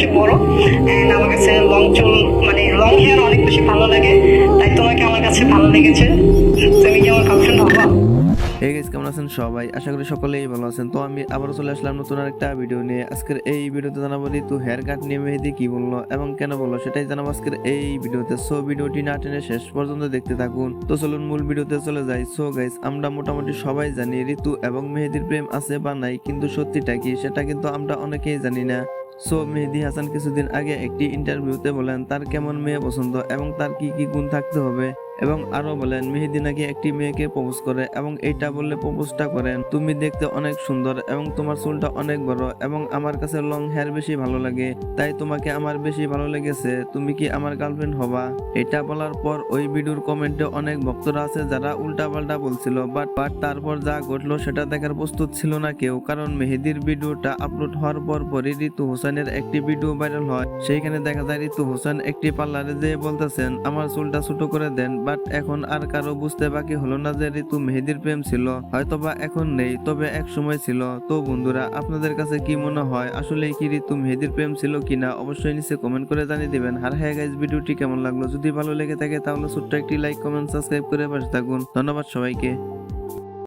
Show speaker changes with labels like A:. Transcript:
A: বেশি বড়। এন্ড আমার কাছে লং চুল মানে লং হেয়ার অনেক বেশি ভালো লাগে। তাই তোমাকে আমার কাছে ভালো লেগেছে। তুমি কি আমার গার্লফ্রেন্ড হবা?
B: এই গাইস কেমন আছেন সবাই? আশা করি সকলেই ভালো আছেন। তো আমি আবারও চলে আসলাম নতুন আরেকটা ভিডিও নিয়ে। আজকের এই ভিডিওতে জানাব ঋতু হেয়ার কাট নিয়ে মেহেদি কি বলল এবং কেন বলল সেটাই জানাব আজকের এই ভিডিওতে সো ভিডিওটি না টেনে শেষ পর্যন্ত দেখতে থাকুন। তো চলুন মূল ভিডিওতে চলে যাই। সো গাইস আমরা মোটামুটি সবাই জানি ঋতু এবং মেহেদির প্রেম আছে বা নাই, কিন্তু সত্যিটা কি সেটা কিন্তু আমরা অনেকেই জানি না। সো মেহেদি হাসান কিছুদিন আগে একটি ইন্টারভিউতে বলেন, তার কেমন মেয়ে পছন্দ এবং তার কি কি গুণ থাকতে হবে? এবং আরও বলেন, মেহেদি নাকি একটি মেয়েকে প্রপোজ করে এবং এইটা বললে প্রপোজটা করেন। তুমি দেখতে অনেক সুন্দর এবং তোমার চুলটা অনেক বড় এবং আমার কাছে লং হেয়ার বেশি ভালো লাগে, তাই তোমাকে আমার বেশি ভালো লেগেছে। তুমি কি আমার গার্লফ্রেন্ড হবা? এটা বলার পর ওই ভিডিওর কমেন্টে অনেক ভক্তরা আছে যারা উল্টা পাল্টা বলছিল বাট বাট তারপর যা ঘটলো সেটা দেখার প্রস্তুত ছিল না কেউ, কারণ মেহেদির ভিডিওটা আপলোড হওয়ার পর পরই ঋতু হোসেনের একটি ভিডিও ভাইরাল হয়। সেইখানে দেখা যায় ঋতু হোসেন একটি পার্লারে যেয়ে বলতেছেন, আমার চুলটা ছোট করে দেন বাট এখন আর কারও বুঝতে বাকি হলো না যে ঋতু মেহেদির প্রেম ছিল, হয়তোবা এখন নেই, তবে এক সময় ছিল। তো বন্ধুরা, আপনাদের কাছে কি মনে হয় আসলে কি ঋতু মেহেদির প্রেম ছিল কিনা? অবশ্যই নিচে কমেন্ট করে জানিয়ে দিবেন। আর হ্যাঁ গাইজ ভিডিওটি কেমন লাগল? যদি ভালো লেগে থাকে তাহলে ছোট্ট একটি লাইক কমেন্ট সাবস্ক্রাইব করে পাশে থাকুন। ধন্যবাদ সবাইকে।